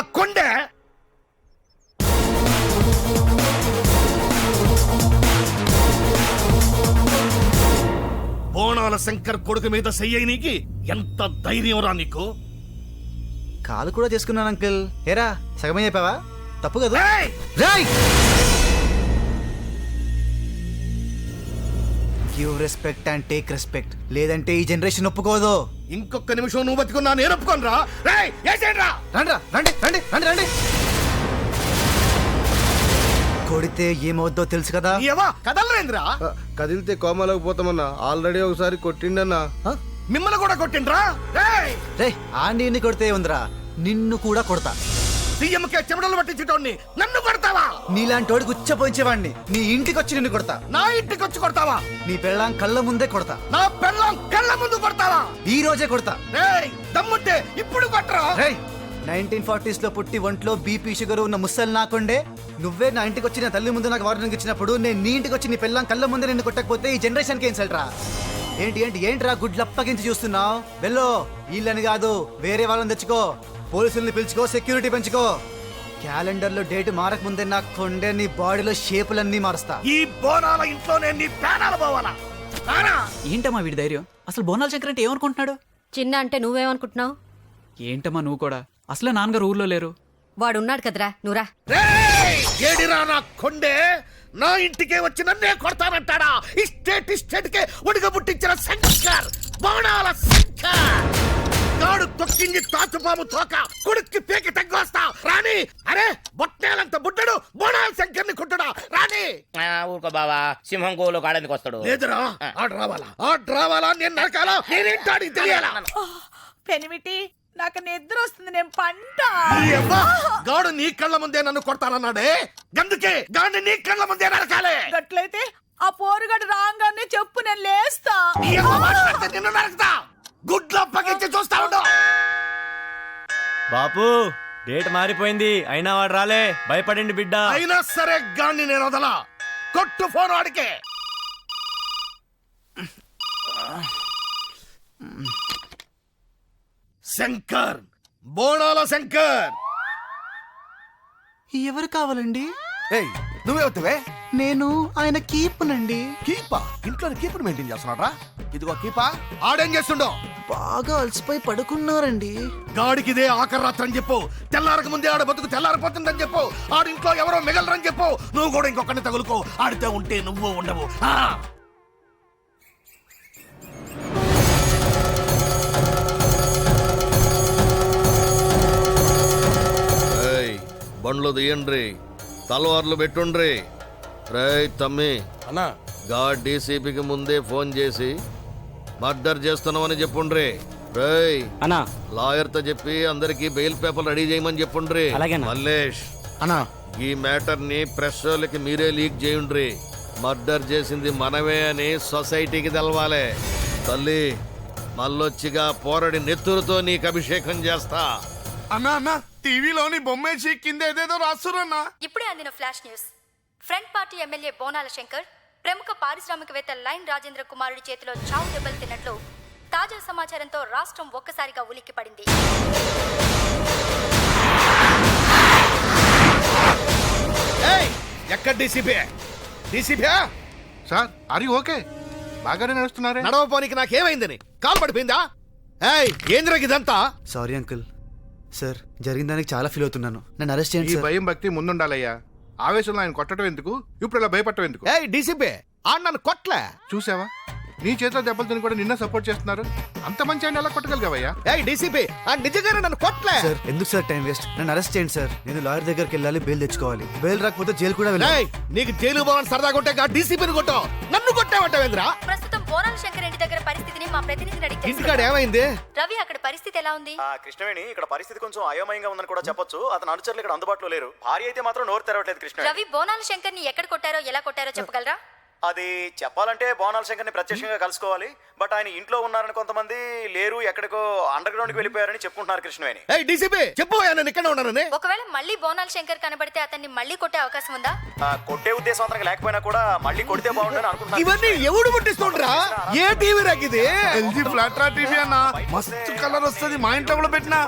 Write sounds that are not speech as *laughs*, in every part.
కొండే. బోనాల శంకర్ కొడుకు మీద చెయ్యనికి ఎంత ధైర్యం రా నీకు? కాలు కూడా చేసుకున్నాను అంకుల్. ఏరా సగమే చెప్పావా? తప్పు కదా! Roy! Give respect and take respect. లేదంటే ఈ జనరేషన్ ఒప్పుకోదు. ఇంకొక నిమిషం నువ్వు బతుకున్నా నేను ఒప్పుకోను రా రండి రండి రండి రండి రండి. కొడితే ఏమవుద్దో తెలుసు కదా? ఏవా కదలరేంద్రా ఆ, కదిలితే కోమలోకి పోతామన్నా. ఆల్రెడీ ఒకసారి కొట్టిండన్నా. మిమ్మల్ని కూడా కొట్టిండ్రా? రేయ్. రే ఆండీని కొడితే ఉందిరా. నిన్ను కూడా కొడతా. సీఎంకే చెమటలు పట్టించటోని నన్ను కొడతావా? నీలాంటి వాడికి ఉచ్చపోయించేవాడిని నీ ఇంటికి వచ్చి నిన్ను కొడతా. నా ఇంటికి వచ్చి కొడతావా? నీ పెళ్ళాం కళ్ళ ముందే కొడతా. నా పెళ్ళం కళ్ళ ముందు కొడతావా? ఈ రోజే కొడతా. రేయ్ దమ్ముంటే ఇప్పుడు కొట్టరా? రేయ్ నైన్టీన్ ఫార్టీస్లో పుట్టి ఒంట్లో బీపీ షుగర్ ఉన్న ముసలి నాకుండే నువ్వే నా ఇంటికి వచ్చి నా తల్లి ముందు నాకు వార్నింగ్ ఇచ్చినప్పుడు నేను నీ ఇంటికి వచ్చి నీ పిల్లం కళ్ళ ముందే నిన్ను కొట్టకపోతే ఈ జనరేషన్కి రా ఏంటి ఏంటి ఏంట్రా గుడ్లు అప్పగించి చూస్తున్నావు? వెళ్ళు వీళ్ళని కాదు వేరే వాళ్ళని తెచ్చుకో. పోలీసుల్ని పిలుచుకో సెక్యూరిటీ పెంచుకో. క్యాలెండర్లో డేట్ మారక ముందే నా కొండే నీ బాడీలో షేపులన్నీ మారుస్తా. ఈ బోనాల ఇంట్లోనే నీ ప్రాణాలు పోవాలా? ఏంటమ్మా వీడి ధైర్యం? అసలు బోనాల శంకర్ అంటే ఏమనుకుంటున్నాడు? చిన్న అంటే నువ్వేమనుకుంటున్నావు? ఏంటమ్మా నువ్వు కూడా? అసలే నాన్నగారు ఊర్లో లేరు. వాడు ఉన్నాడు కదరా నువ్వురా రేయ్! ఏడిరా నా కొండే? నా ఇంటికే వచ్చి నన్నే కొడతానంటాడా? ఇస్టేట్ ఇస్టేట్ కే ఒడిగ పుట్టించిన శంకర్! బాణాల శంకర్! గాడు తొక్కింది తాచుపాము తోక. కొడుక్కి పీకి తగ్గొస్తా. రాణి! అరే బొట్టేలంత బుడ్డడు బోణాల శంకర్ని కుట్టడా? రాణి! ఆ, ఊరుకో బావా. సింహం గోలు కాడనికి వస్తాడు? లేదురా ఆడు రావాలా? ఆడు రావాలా నేను నరకాలా? నేనేంటో అడిగి తెలియాలా? పెనిమిటి నాకు నిద్ర వస్తుంది నేను పంట. గాడు నీ కళ్ళ ముందే నన్ను కొడతానన్నాడే. గందుకే గాడిని నీ కళ్ళ ముందే నరకాలే. గట్లయితే ఆ పోరుగడు రాగానే చెప్పు నేను లేస్తా. నిన్ను నరకుతా. గుడ్లో పగించి చూస్తా ఉండు. బాపు డేట్ మారిపోయింది. అయినా వాడు రాలే. భయపడండి బిడ్డ. అయినా సరే గాన్ని నేను వదలా. కొట్టు ఫోన్ వాడికే. శంకర్ బోనాల శంకర్. ఎవరు కావాలండి? ఏయ్ నువ్వే వద్దువే. నేను ఆయన కీపునండి. కీపా? ఇంట్లో కీపర్ మెయింటైన్ చేస్తున్నాడ్రా? ఇదిగో కీపా ఆడేం చేస్తుండో? బాగా అలసిపోయి పడుకున్నారండి. గాడికి ఇదే ఆఖరి రాత్రి అని చెప్పు. తెల్లారక ముందే ఆడ బతుకు తెల్లారిపోతుందని చెప్పు. ఆడింట్లో ఎవరో మిగలరని చెప్పు. నువ్వు కూడా ఇంకొకరిని తగులుకో. ఆడితే ఉంటే నువ్వు ఉండవు. ఆ! బండ్లు తీయండ్రి. తలవార్లు పెట్టుండ్రి. రేయ్ తమ్మి. అన్నా. గా డీసీపీకి ముందే ఫోన్ చేసి మర్డర్ చేస్తున్నామని చెప్పుండ్రి. రేయ్ అన్నా. లాయర్తో చెప్పి అందరికి బెయిల్ పేపర్ రెడీ చేయమని చెప్పుండ్రి. మల్లేష్ అన్నా. ఈ మ్యాటర్ని ప్రెస్ వాళ్ళకి మీరే లీక్ చేయండ్రి. మర్డర్ చేసింది మనమే అని సొసైటీకి తెలవాలి. తల్లి మళ్ళొచ్చిగా పోరడి నెత్తురుతో నీకు అభిషేకం చేస్తా. అన్నా అన్నా టీవీలోని బొమ్మేసి కింద ఏదేదో రాస్తున్నా ఇప్పుడే అందిన flash news. Front party MLA Bonala Shankar ప్రముఖ పారిశ్రామికవేత్త లైన్ రాజేంద్ర కుమారుడి చేతిలో చావు దెబ్బలు తిన్నట్లు తాజా సమాచారంతో రాష్ట్రం ఒక్కసారిగా ఉలిక్కి పడింది ఏయ్ ఎక్కడ డీసీపీ? డీసీపీ సార్ అరి ఓకే? బాగానే నడుస్తున్నారే? నడవపోనికి నాకేమైందని? కాలు పడిపోయిందా? ఏయ్ ఏంద్రకి ఇదంతా సారీ అంకుల్. సార్ జరిగిన దానికి చాలా ఫీల్ అవుతున్నాను. నన్ను అరెస్ట్ చేయండి ఈ సార్. భయం భక్తి ముందుండాలయ్యా. ఆవేశంలో ఆయన కొట్టడం ఎందుకు? ఇప్పుడు ఇలా భయపడటం ఎందుకు? ఏయ్ డీసీపీ ఆడు నన్ను కొట్లే. చూసావా? నీ చేతిలో దెబ్బలు తిని కూడా నిన్న సపోర్ట్ చేస్తున్నారు. అంత మంచి ఆయన ఎలా కొట్టగలిగావయ్యా? ఏయ్ డీసీపీ ఆ నిజంగానే నన్ను కొట్లే. సార్ ఎందుకు సార్ టైం వేస్ట్? నన్ను అరెస్ట్ చేయండి సార్. నేను లాయర్ దగ్గరికి వెళ్ళాలి బెయిల్ తెచ్చుకోవాలి. బెయిల్ రాకపోతే జైలు కూడా వెళ్ళాలి. ఏయ్ నీకు జైలు పోవాలని సరదా కొట్టే గా డీసీపీని కొట్టావు నన్ను కొట్టావంటావేంద్రా ప్రస్తుతం బోనాల శంకర్ ఇంటి దగ్గర పరిస్థితిని మా ప్రతినిధిని అడిగి ఇంటికాడ తెలుసుకుందాం. ఏమైంది రవి అక్కడ పరిస్థితి ఎలా ఉంది? ఆ కృష్ణవేణి ఇక్కడ పరిస్థితి కొంచెం అయోమయంగా ఉందని కూడా చెప్పొచ్చు. అతని అనుచరులు ఇక్కడ అందుబాటులో లేరు. భార్య అయితే మాత్రం నోరు తెరవట్లేదు కృష్ణ రవి బోనాల శంకర్ని ఎక్కడ కొట్టారో ఎలా కొట్టారో చెప్పగలరా? అది చెప్పాలంటే బోనాల శంకర్ని ప్రత్యక్షంగా కలుసుకోవాలి. బట్ ఆయన ఇంట్లో ఉన్నారని కొంతమంది లేరు ఎక్కడికో అండర్ గ్రౌండ్కి వెళ్ళిపోయారని చెప్పుకుంటున్నారు కృష్ణవేణి. ఏయ్ డీసీపీ చెప్పు నేను ఇక్కడ ఉన్నానని. ఒకవేళ మళ్ళీ బోనాల శంకర్ కనబడితే అతన్ని మళ్ళీ కొట్టే అవకాశం ఉందా? ఆ, కొట్టే ఉద్దేశం అతనికి లేకపోయినా కూడా మళ్ళీ కొడితే బాగుంటుందని అనుకుంటున్నారు ఇవన్నీ ఎవడు పుట్టిస్తుండ్రా ఏ టీవీ రాకిది ఎల్జీ ఫ్లాట్ రా టీవీ అన్న. మస్తు కలర్ వస్తుంది మా ఇంట్లో కూడా పెట్టినా.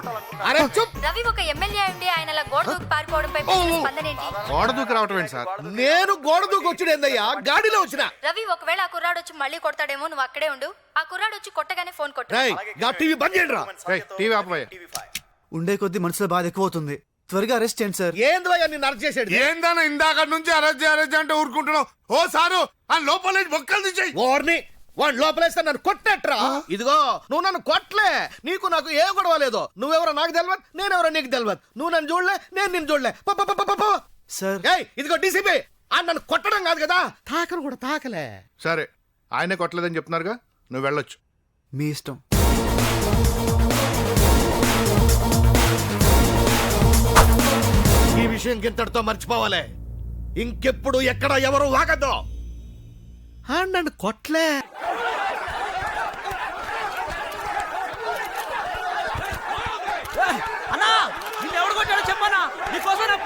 అరే చూప్. రవి ఒక ఎమ్మెల్యే ఉండి ఆయన అలా గోడ దూకి పారిపోవడంపై స్పందన ఏంటి గోడ దూకి రావటం ఏంటి సార్? నేను గోడ దూకి వచ్చుడేందయ్యా గాడిలో వచ్చిన? రవి ఒకవేళ ఆ కుర్రాడు వచ్చి మళ్ళీ కొడతాడేమో నువ్వు అక్కడే ఉండు. ఆ కుర్రాడు వచ్చి కొట్టగానే ఫోన్ కొట్టు. రేయ్గా టీవీ బంద్ చేయండి రా. టీవీ ఆపబోయే ఉండే కొద్దీ మనసులో బాధ ఎక్కువ అవుతుంది త్వరగా అరెస్ట్ చేయండి సార్ ఏంది నిన్ను అరెస్ట్ చేసాడు ఏందన్నా ఇందాక నుంచి అరెస్ట్ అరెస్ట్ అంటే ఊరుకుంటున్నావు? ఓ సారు ఆ లోపల బొక్కలు తీసేయి. ఓర్ని వాడు లోపలేస్తే నన్ను కొట్టట్రా. ఇదిగో నువ్వు నన్ను కొట్టలే. నీకు నాకు ఏ గొడవ లేదు. నువ్వెవరో నాకు తెలియదు నేనెవరో నీకు తెలియదు నువ్వు నన్ను చూడలే నేను నిన్ను చూడలే. సార్ ఏయ్ ఇదిగో డీసీపీ ఆ నన్ను కొట్టడం కాదు కదా? తాకను కూడా తాకలే. సరే ఆయనే కొట్టలేదని చెప్తున్నారుగా? నువ్వు వెళ్ళొచ్చు. మీ ఇష్టం. ఈ విషయం గింతటితో మర్చిపోవాలి. ఇంకెప్పుడు ఎక్కడ ఎవరు వాగద్దు. ఆ, నన్ను కొట్లే. అన్నా నిన్ను ఎవడు కొట్టాడో చెప్పన్నా నీకోసం నా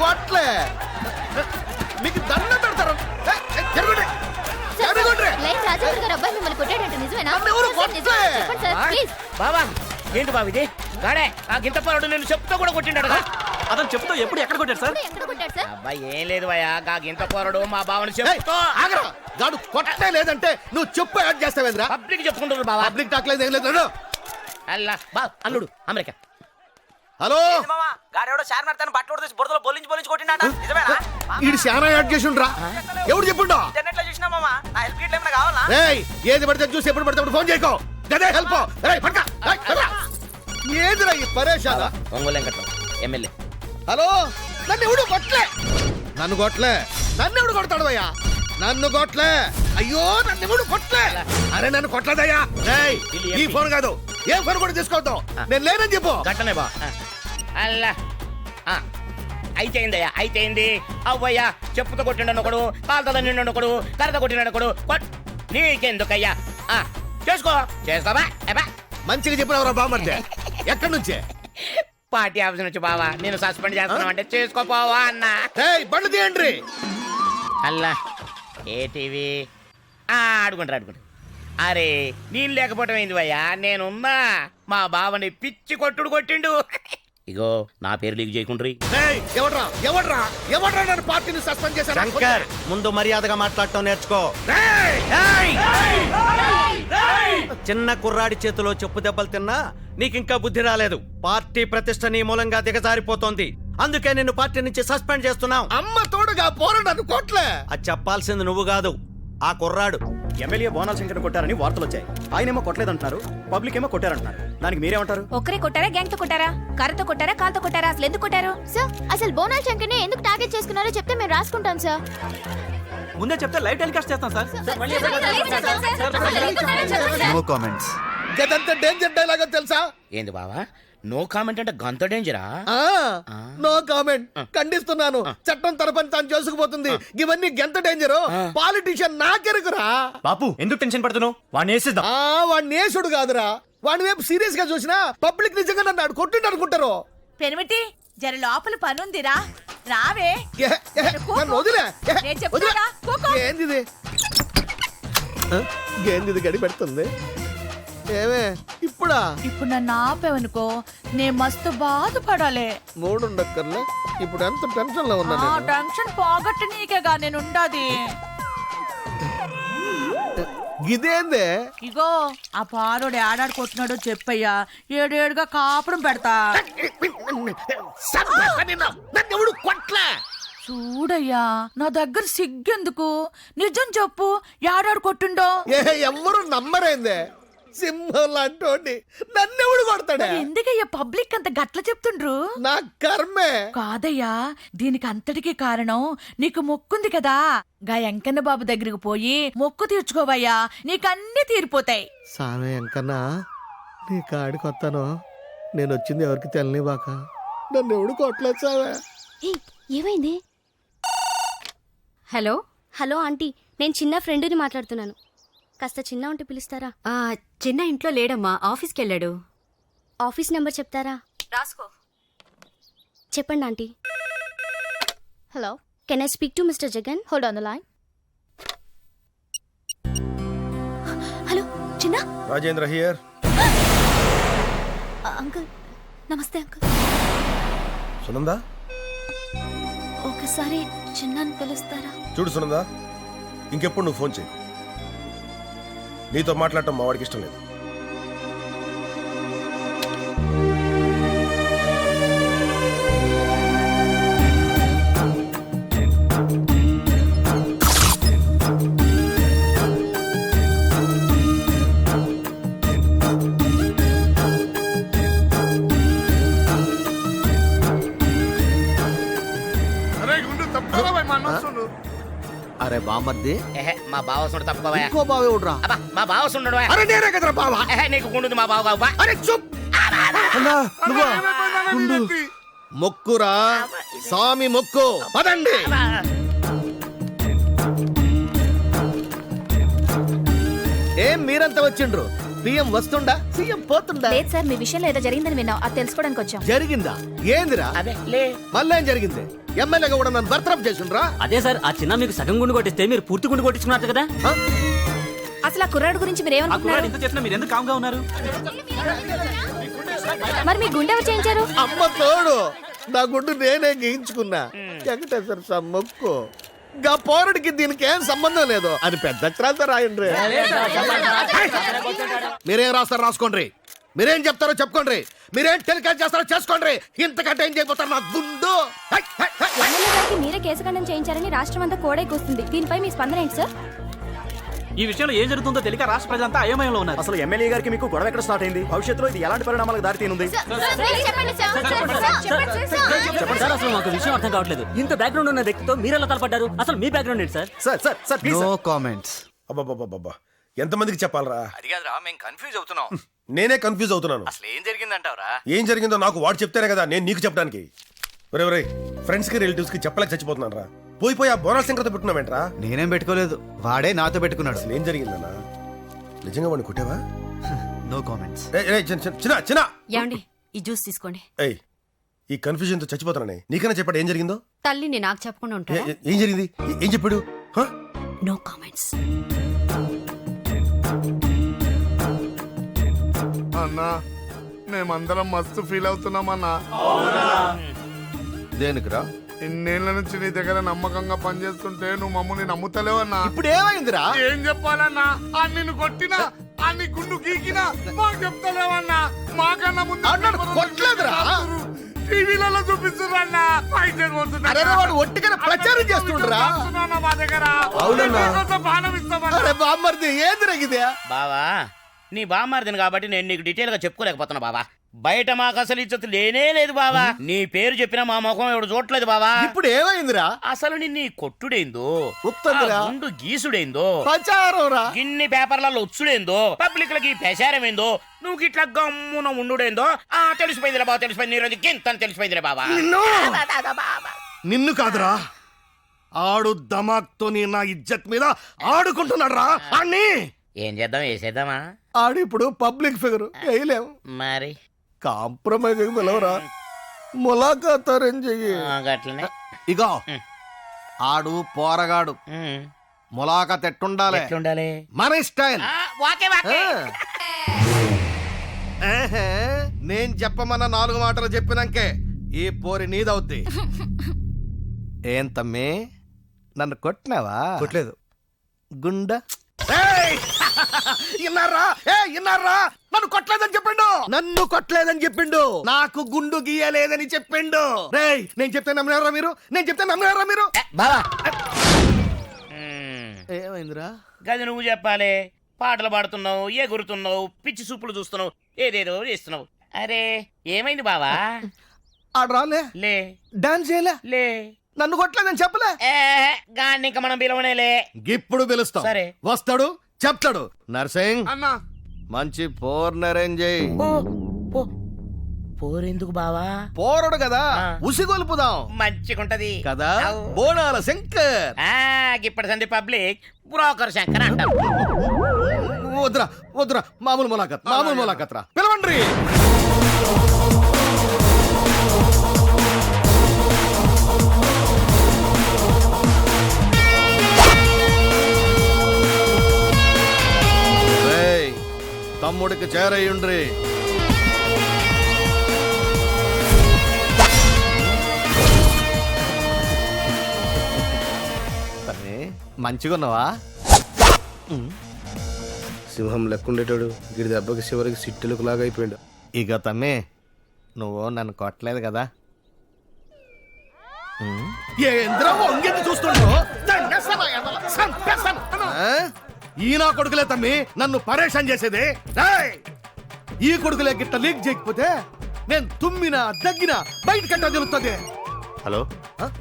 కొట్లే. మీకు దండం పెడతారు. ఏయ్, ఏయ్, జరగండి. జరగండి. లైన్ రాజేంద్ర గారు అబ్బాయి మిమ్మల్ని కొట్టాడంట నిజమేనా? నన్ను ఎవరు సార్, నిజమా? కొట్టలే. చెప్పండి సార్ ప్లీజ్. బావా ఏంటి బావ ఇది? గాడే ఆ గింత పొరడు నేను చెప్తూ కూడా కొట్టిండాడు అతను చెప్తూ ఎప్పుడు ఎక్కడ కొట్టాడు సార్? ఎక్కడ కొట్టాడు సార్? అబ్బాయి ఏం లేదు భయ్యా గా గింత పొరడు మా బావని ఏయ్, చెప్తూ ఆగరా. గాడు కొట్టే లేదంటే నువ్వు చెప్పు యాడ్ చేస్తావేంద్రా? పబ్లిక్ చెప్పుకుంటున్నారు బావా. పబ్లిక్ టాక్ లేదు ఏం లేదు. అల్లా బా అల్లుడు అమెరికా. హలో? గాడెవడో చార్మినార్ తన బట్టలు తీసి బురదలో నిజమేనా? శానా యాడ్ చేసిండ్రా. ఎవడు చెప్పుండో? ఇంటర్నెట్లో చూసినా మామా? నా హెల్ప్ గిట్ల ఏమైనా కావాలా? ఏయ్ ఏది పడితే చూసి ఎప్పుడు పడితే అప్పుడు ఫోన్ చేయకో. గదే హెల్ప్. ఏయ్ పడక. ఏయ్, పడక. ఏదిరా ఈ పరేషానా? ఒంగోలు వెంకట్రావు ఎమ్మెల్యే. హలో? నన్ను ఎవడు కొట్లే? నన్ను కొట్లే. నన్ను ఎవడు కొడతాడు అయ్యా? నన్ను కొట్లే. అయ్యో నన్ను ఎవడు కొట్లే? అరే నన్ను కొట్టలేదయ్యా. ఏయ్ ఈ ఫోన్ కాదు. ఏ ఫోన్ కూడా తీసుకోవద్దు. నేను లేనని చెప్పు. గట్టనే బా. అల్లా. ఆ, అయితే అయిందయ్యా అయితే అయింది అవ్వయ్యా చెప్పుతో కొట్టిండను ఒకడు కాలుతో నిండు ఒకడు కర్రతో కొట్టిండు ఒకడు. నీకెందుకయ్యా? చేసుకో. చేసుకోబా అబ్బా మంచిగా చెప్పినవరా బామర్దే ఎక్కడి నుంచే? పార్టీ ఆఫీస్ నుంచి బావా నేను సస్పెండ్ చేస్తున్నావు అంటే చేసుకోపోవా అన్న. బండి తీయండి అల్లా ఏ టీవీ ఆడుకుంటారు ఆడుకుంటారు అరే నేను లేకపోవటం ఏంది భయ్యా? నేనున్నా. మా బావని పిచ్చి కొట్టుడు కొట్టిండు. ఇగో నా పేరు లీక్ చేయకుండ్రి. ఏయ్ ఎవడ్రా ఎవడ్రా ఎవడ్రా నన్ను పార్టీని సస్పెండ్ చేశాడు? శంకర్ ముందు మర్యాదగా మాట్లాడటం నేర్చుకో. ఏయ్! ఏయ్! చిన్న కుర్రాడి చేతిలో చెప్పు దెబ్బలు తిన్నా నీకింకా బుద్ధి రాలేదు. పార్టీ ప్రతిష్ట నీ మూలంగా దిగజారిపోతోంది. అందుకే నిన్ను పార్టీ నుంచి సస్పెండ్ చేస్తున్నావు అమ్మ తోడుగా పోరా నన్ను కొట్లే. అది చెప్పాల్సింది నువ్వు కాదు ఆ కుర్రాడు. ఎమ్మెల్యే బోనాల శంకర్ కొట్టారని వార్తలు వచ్చాయి ఆయనేమో కొట్టలేదంటున్నారు. పబ్లిక్ ఏమో కొట్టారంటున్నారు. దానికి మీరేమంటారు? ఒక్కరే కొట్టారా? గ్యాంగ్తో కొట్టారా? కర్రతో కొట్టారా? కాల్తో కొట్టారా? అసలు ఎందుకు కొట్టారు? సార్ అసలు బోనాల్ శంకర్ని ఎందుకు టార్గెట్ చేసుకున్నారో చెప్తే మేము రాసుకుంటాం సార్. ముందే చెప్తే లైవ్ టెలికాస్ట్ చేస్తాం సార్. నో కామెంట్స్ గదంత డేంజర్ డైలాగ్ తెలుసా? ఏంది బావా? నో కామెంట్ అంటే గంత డేంజరా ఆ నో కామెంట్ ఖండిస్తున్నాను. చట్టం తరపని తాను చేసుకుపోతుంది ఇవన్నీ గెంత డేంజర్ పాలిటిషియన్ నాకెరుకురా? బాపు ఎందుకు టెన్షన్ పడుతున్నావు? వాడిని వేసిద్దాం. ఆ వాడి నేసుడు కాదురా. వాడి వైపు సీరియస్గా చూసినా పబ్లిక్ నిజంగా నన్ను ఆడు కొట్టిండు అనుకుంటారు పెనిమిటి జర లోపల పనుందిరా. రావే. ఏ, ఏ, నన్ను వదిలే. ఏ, నేను చెప్తాగా, వదిలే. కూకో. ఏందిది? ఆ? ఏందిది గడి పెడుతుంది ఏమే? ఇప్పుడా? ఇప్పుడు నన్ను ఆపేవనుకో నేను మస్తు బాధపడాలి. మూడు ఉండక్కర్లే ఇప్పుడు ఎంత టెన్షన్లో ఉన్నా ఆ నేను. టెన్షన్ పోగొట్ట నీకేగా నేను ఉండదు ఇదేందే? ఇగో ఆ పారోడు ఏడాడుకుంటున్నాడో చెప్పయ్యా. ఏడేడుగా కాపురం పెడతా. ఎవడు కొట్లే? చూడయ్యా నా దగ్గర సిగ్గెందుకు? నిజం చెప్పు ఏడాడు కొట్టుండో ఏ ఎవ్వరు నమ్మరేందే? సింహం లాంటోడిని నన్నెవడు కొడతాడే? ఎందుకయ్యా పబ్లిక్ అంత గట్ల చెప్తుండ్రు? నా కర్మే. కాదయ్యా దీనికి అంతటికి కారణం నీకు మొక్కుంది కదా. గా ఎంకన్న బాబు దగ్గరికి పోయి మొక్కు తీర్చుకోవయ్యా నీకన్నీ తీరిపోతాయి. సామే ఎంకన్నా నీ కాడికి వస్తాను నేను వచ్చింది ఎవరికి తెలనివాక నన్ను ఎవడు కొట్టలేదు సామే. ఏయ్, ఏమైంది? హలో? Hello aunty. నేను చిన్న ఫ్రెండ్ని మాట్లాడుతున్నాను. కాస్త చిన్న ఉంటే పిలుస్తారా? ఆ, చిన్న ఇంట్లో లేడమ్మా ఆఫీస్కి వెళ్ళాడు ఆఫీస్ నెంబర్ చెప్తారా? రాసుకో. చెప్పండి aunty. Hello. Can I speak to mister Jagan hold on the line hello Chinna Rajendra here uncle నమస్తే అంకుల్ సునందా ఒకసారి చిన్నాన్ని పిలుస్తారా? చూడు సునందా ఇంకెప్పుడు నువ్వు ఫోన్ చేయి నీతో మాట్లాడటం మా వాడికి ఇష్టం లేదు. అరే బామర్ది ఎహె, మా బావ సుండు తప్పుకోవా ఇంకో బావే ఉడ్రా? అబ్బా మా బావ సుండడు అరే నేనే కదరా బావా? నీకు గుండుది మా బావ కావా అరే చూప్. మొక్కురా? స్వామి మొక్కు. పదండి. ఏం మీరంతా వచ్చిండ్రు? బియ్యం వస్తుండా సీఎం పోతుండా లేదు సార్ మీ విషయంలో ఏదో జరిగిందని విన్నాం. అది తెలుసుకోవడానికి వచ్చాం. జరిగిందా? ఏందిరా? అదే లే. మళ్ళీ ఏం జరిగింది? ఎమ్మెల్యేగా కూడా నన్ను బర్తరఫ్ చేసిండ్రా? అదే సార్ ఆ చిన్న మీకు సగం గుండు కొట్టిస్తే మీరు పూర్తి గుండు కొట్టించుకున్నారు కదా? అసలు ఆ కుర్రాడు గురించి మీరు ఆ కుర్రాడు ఇంత చేసినా మీరు ఎందుకు కామ్గా ఉన్నారు? మరి మీ గుండె ఎవరు చేయించారు? అమ్మ తోడు నా గుడ్డు నేనే గీయించుకున్నా. వెంకటేశ్వర స్వామి మొక్కు గా పోరుడికి దీనికి ఏం సంబంధం లేదు అని పెద్ద అక్షరాలతో రాయండి మీరేం రాస్తారో రాసుకోండి మీరేం చెప్తారో చెప్పుకోండి మీరేం టెలికాస్ట్ చేస్తారో చేసుకోండి ఇంతకంటే ఏం చేయబోతారు నా గుండు మీరే కేసుఖండం చేయించారని రాష్ట్రం అంతా కోడే కూస్తుంది దీనిపై మీ స్పందన ఏంటి సార్ ఈ విషయంలో ఏం జరుగుతుందో తెలియక రాష్ట్ర ప్రజలంతా అయోమయంలో ఉన్నారు. అసలు ఎమ్మెల్యే గారికి మీకు గొడవ ఎక్కడ స్టార్ట్ అయింది? భవిష్యత్తులో ఇది ఎలాంటి పరిణామాలకు దారి తీనుంది? చెప్పండి సార్. అసలు మాకు విషయం అర్థం కావట్లేదు. ఇంత బ్యాక్గ్రౌండ్ ఉన్న వ్యక్తితో మీరు ఎలా తలపడ్డారు? అసలు మీ బ్యాక్గ్రౌండ్ ఏంటి sir? Sir sir sir please no comments అబ్బాబ్బాబ్బా ఎంతమందికి చెప్పాలరా? అది కాదురా మేము కన్ఫ్యూజ్ అవుతున్నాం. నేనే కన్ఫ్యూజ్ అవుతున్నాను. అసలు ఏం జరిగిందంటావరా? ఏం జరిగిందో నాకు వాడు చెప్తేనే కదా నేను నీకు చెప్పడానికి. ఒరే ఒరే ఫ్రెండ్స్కి రిలేటివ్స్కి చెప్పలేక చచ్చిపోతున్నాను రా పోయి పోయి ఆ బోనాల సంక్రత పెట్టుకున్నావేంట్రా నేనేం పెట్టుకోలేదు. వాడే నాతో పెట్టుకున్నాడు. అసలు ఏం జరిగిందన్నా నిజంగా వాడిని కొట్టావా? *laughs* నో కామెంట్స్ ఏయ్, ఏయ్, చిన్న చిన్న- చిన్న చిన్న! ఏమండి ఈ జ్యూస్ తీసుకోండి. ఏయ్ ఈ కన్ఫ్యూజన్తో చచ్చిపోతున్నానే. నీకైనా చెప్పాడు ఏం జరిగిందో? తల్లిని నాకు చెప్పకుండా ఏ- ఉంటారా ఏ- ఏం జరిగింది? ఏ- ఏం చెప్పాడు? హ? నో కామెంట్స్ అన్నా మేమందరం మస్తు ఫీల్ అవుతున్నామన్నా దేనికిరా? ఇన్నేళ్ళ నుంచి నీ దగ్గర నమ్మకంగా పనిచేస్తుంటే నువ్వు మమ్మల్ని నమ్ముతలేవన్నా ఇప్పుడు ఏమైందిరా? ఏం చెప్పాలన్నా? ఆ నిన్ను కొట్టినా ఆ నీ గుండు గీకినా మాకు చెప్తలేవన్నా మాకన్నా ముందు కొట్టలేదురా? టీవీలలో చూపిస్తున్నారన్నా పైసలు వాడు ఒట్టిగానే ప్రచారం చేస్తుండ్రా. మా దగ్గర? బాణం ఇస్తామన్నా. అరే బామ్మర్ది ఏం జరిగింది బావా నీ బామ్మారిదిని కాబట్టి నేను నీకు డీటెయిల్గా చెప్పుకోలేకపోతున్నా బావా. బయట మాకు అసలు ఇచ్చత లేనే లేదు బావా. నీ పేరు చెప్పినా మా ముఖం ఎవడు చూడట్లేదు బావా. ఇప్పుడు ఏమైందిరా? అసలు నిన్ను ఈ కొట్టుడేందో? గుండు గీసుడేందో? ప్రచారం రా గిన్ని పేపర్లలో వచ్చుడేందో పబ్లిక్ లకి ప్రచారమేందో? నువ్వు ఇట్లా గమ్మున ఉండుడేందో? ఆ తెలిసిపోయిందిలే బావ తెలిసిపోయింది. ఈ రోజు గింత తెలిసిపోయిందిలే బావా. నిన్ను? నిన్ను కాదురా. ఆడు దమాక్తో నీ నా ఇజ్జత్ మీద ఆడుకుంటున్నాడు రా అన్ని! ఏం చేద్దాం వేసేద్దామా ఆడు ఇప్పుడు పబ్లిక్ ఫిగర్. వేయలేం మరి? కాంప్రమైజ్ పిలవరా ములాఖాత్ అరేంజ్ చెయ్యి గట్లనే. ఇగో ఆడు పోరగాడు. ములాఖాత్ ఎట్టుండాలి ఎట్లుండాలి? మన స్టైల్. ఆ, వాకే వాకే. ఏహే, నేను చెప్పమన్న నాలుగు మాటలు చెప్పినాకే ఈ పోరి నీదవుద్ది. *laughs* ఏం తమ్మి? నన్ను కొట్టినావా? కొట్టలేదు. గుండ? ఇన్నారా? ఏ ఇన్నారా? నన్ను కొట్టలేదని చెప్పిండు. నన్ను కొట్టలేదని చెప్పిండు. నాకు గుండు గీయలేదని చెప్పిండు. రేయ్ నేను చెప్తే నమ్మినారా మీరు? నేను చెప్తే నమ్మినారా మీరు? బావా. ఏమైందిరా? గది నువ్వు చెప్పాలి. పాటలు పాడుతున్నావు ఎగురుతున్నావు పిచ్చి సూపులు చూస్తున్నావు ఏదేదో చేస్తున్నావు. అరే ఏమైంది బావా? ఆడు రాలే. లే. డాన్స్ చేయలే. లే. నన్ను కొట్టలేదని చెప్పలే. ఏ గాన్ని ఇంకా మనం పిలవనేలే. ఇప్పుడు పిలుస్తాం. సరే. వస్తాడు చెప్తాడు. నర్సింగ్ అన్నా. మంచి పోర్న్ అరేంజ్ చేయి. ఓ పో. పోరెందుకు బావా? పోరడు కదా. ఉసిగొలుపుదాం మంచిగుంటది. కదా. బోనాల శంకర్. ఆ ఇప్పటి సంది పబ్లిక్ బ్రోకర్ శంకర్ అంటారు వద్దురా వద్దురా మామూలు ములాఖత్ మామూలు ములాఖత్ రా. పిలవండి. తమ్ముడికి చేరయ్యుండ్రి మంచిగా ఉన్నావా సింహం లెక్కుండేటాడు గిడి దెబ్బకి చివరికి సిట్టులకు లాగా అయిపోయాడు ఇక తమ్మే నువ్వు నన్ను కొట్టలేదు కదా? ఆ? ఈ నా కొడుకులే తమ్మి నన్ను పరేషాన్ చేసేది. రేయ్! ఈ కొడుకులే గిట్ట లీక్ చేయకపోతే నేను తుమ్మినా దగ్గినా బయట కట్టా తెలుస్తుంది హలో?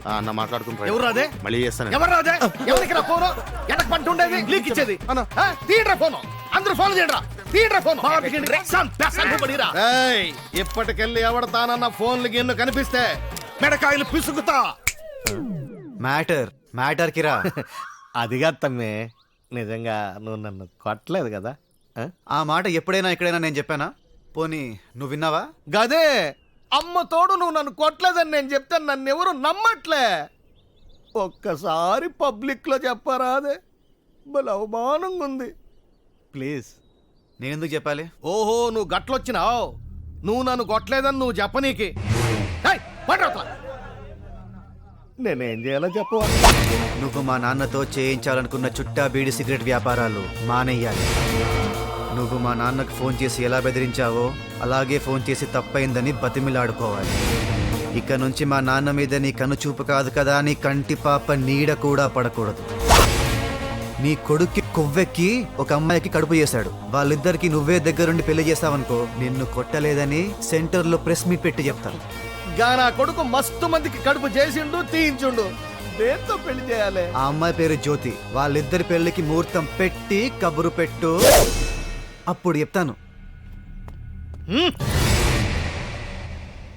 అన్న మాట్లాడుకుంటా ఎవరు రాదే? మళ్ళీ చేస్తాను. ఎవరు రాదే? ఎవరికి రా ఫోను? ఎనక పంట ఉండేది? లీక్ ఇచ్చేది. ఆ, తీయడ్రా ఫోను. అందరూ ఫోన్ చేయడరా తీయడ్రా ఫోను. ఏయ్, ఇప్పటికెళ్ళి ఎవడతానన్న ఫోన్లు గిన్ను కనిపిస్తే మెడకాయలు పిసుకుతా. మ్యాటర్ మ్యాటర్ కిరా. *laughs* అదిగా తమ్మే. నిజంగా నువ్వు నన్ను కొట్టలేదు కదా? ఆ? ఆ మాట ఎప్పుడైనా ఎక్కడైనా నేను చెప్పానా? పోనీ నువ్వు విన్నావా? గదే! అమ్మ తోడు నువ్వు నన్ను కొట్టలేదని నేను చెప్తే నన్ను ఎవరు నమ్మట్లే! ఒక్కసారి పబ్లిక్లో చెప్పరాదే భలే అవమానంగా ఉంది. ప్లీజ్. నేను ఎందుకు చెప్పాలి? ఓహో నువ్వు గట్లొచ్చినావు. నువ్వు నన్ను కొట్టలేదని నువ్వు చెప్పనీకి. ఏయ్, పండ్రా అవతల. నేనేం చేయాలో చెప్పు. నువ్వు మా నాన్నతో చేయించాలనుకున్న చుట్టా బీడి సిగరెట్ వ్యాపారాలు మానేయాలి. నువ్వు మా నాన్నకు ఫోన్ చేసి ఎలా బెదిరించావో అలాగే ఫోన్ చేసి తప్పైందని బతిమిలాడుకోవాలి. ఇక నుంచి మా నాన్న మీద నీ కనుచూపు కాదు కదా నీ కంటి పాప నీడ కూడా పడకూడదు. నీ కొడుక్కి కొవ్వెక్కి ఒక అమ్మాయికి కడుపు చేశాడు. వాళ్ళిద్దరికి నువ్వే దగ్గరుండి పెళ్ళి చేస్తావనుకో నిన్ను కొట్టలేదని సెంటర్లో ప్రెస్ మీట్ పెట్టి చెప్తాను. గా నా కొడుకు మస్తు మందికి కడుపు చేసిండు తీయించుండు. దేంతో పెళ్ళి చేయాలి? ఆ అమ్మాయి పేరు జ్యోతి. వాళ్ళిద్దరి పెళ్ళికి ముహూర్తం పెట్టి కబురు పెట్టు. అప్పుడు చెప్తాను.